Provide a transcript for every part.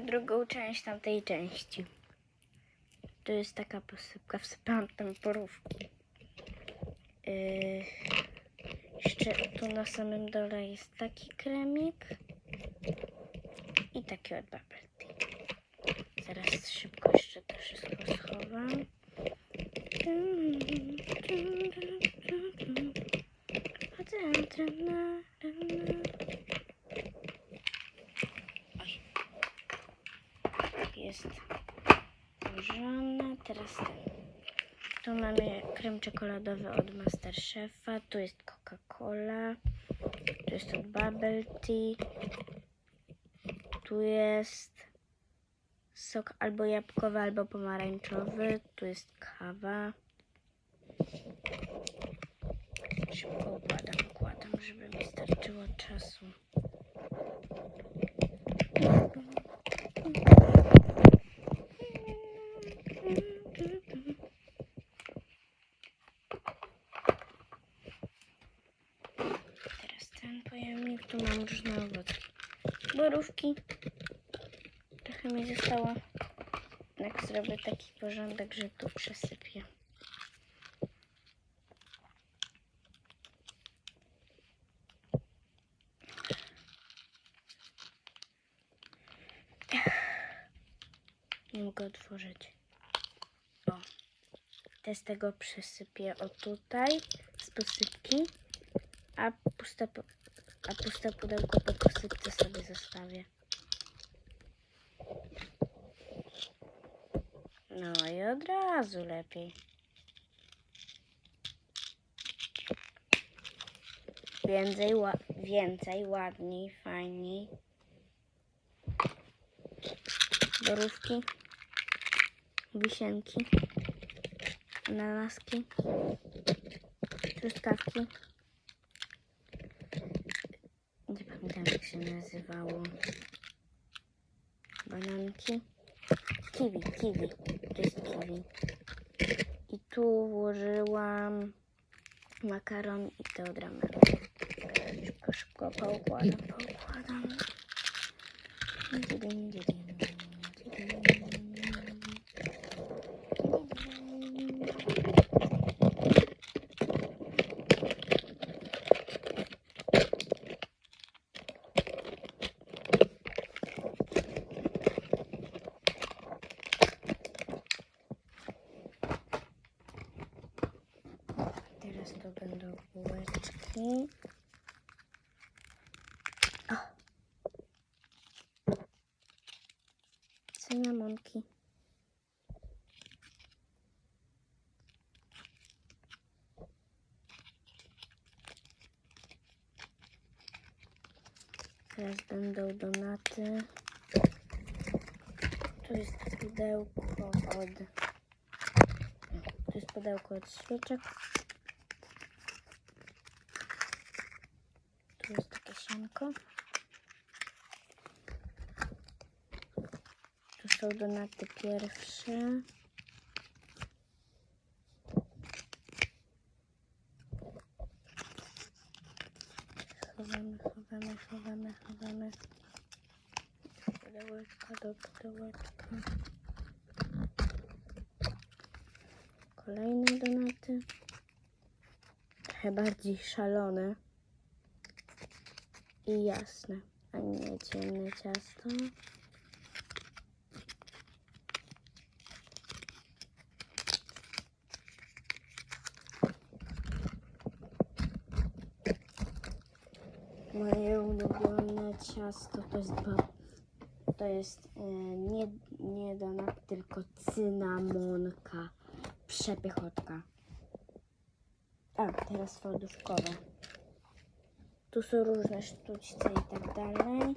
drugą część tamtej części. To jest taka posypka, wsypałam tam porówki. Yy, jeszcze tu na samym dole jest taki kremik i taki od bubble tea. Zaraz szybko jeszcze to wszystko schowam. Oj. Jest Teraz ten. Tu mamy krem czekoladowy od Masterchefa. Tu jest Coca-Cola. Tu jest od Bubble Tea. Tu jest sok albo jabłkowy, albo pomarańczowy. Tu jest kawa. Szybko układam, układam, żeby mi starczyło czasu. Teraz ten pojemnik, tu mam różne owoce. Borówki. Trochę mi zostało. Jak zrobię taki porządek, że tu przesypię. Nie mogę otworzyć. O. Te z tego przesypię o tutaj z posypki, a puste, pu- a puste pudełko po posypce sobie zostawię. No i od razu lepiej. Więcej, więcej, ładniej, fajniej. Borówki, wisienki, ananaski, truskawki. Nie pamiętam jak się nazywało. Bananki. Kiwi, kiwi. To jest kiwi. I tu włożyłam makaron i te od ramenu. Szybko, szybko poukładam, poukładam. Didin, didin, didin. Teraz to będą bułeczki. O. Cynamonki. Teraz będą donaty. Tu jest pudełko od... Tu jest pudełko od świeczek. Tu jest takie sianko. Tu są donaty pierwsze. Chowamy, chowamy, chowamy, chowamy. Pudełeczka do pudełeczka. Kolejne donaty. Trochę bardziej szalone i jasne, a nie ciemne ciasto. Moje ulubione ciasto to jest to jest e, nie, nie donat, tylko cynamonka. Przepychotka. A, teraz lodówkowe. Tu są różne sztućce i tak dalej.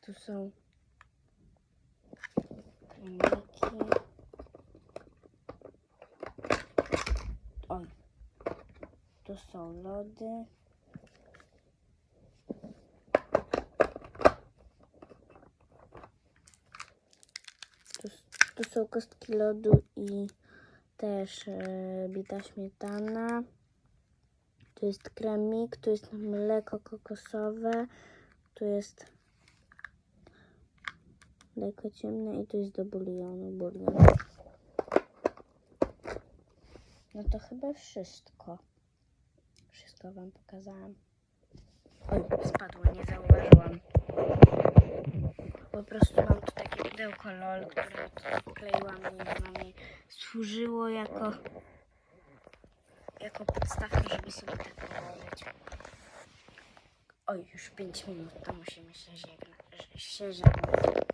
Tu są kremiki. Oj. Tu są lody. Tu, tu są kostki lodu i też e, bita śmietana. Tu jest kremik, tu jest mleko kokosowe, tu jest mleko ciemne i tu jest do bulionu bulion. No to chyba wszystko. Wszystko wam pokazałam. Oj, spadło, nie zauważyłam. Po prostu mam tu takie pudełko LOL, które tu wkleiłam i ono mi służyło jako jako podstawka, żeby sobie tak położyć. Oj, już 5 minut, to musimy się żegnać. Się żegnać.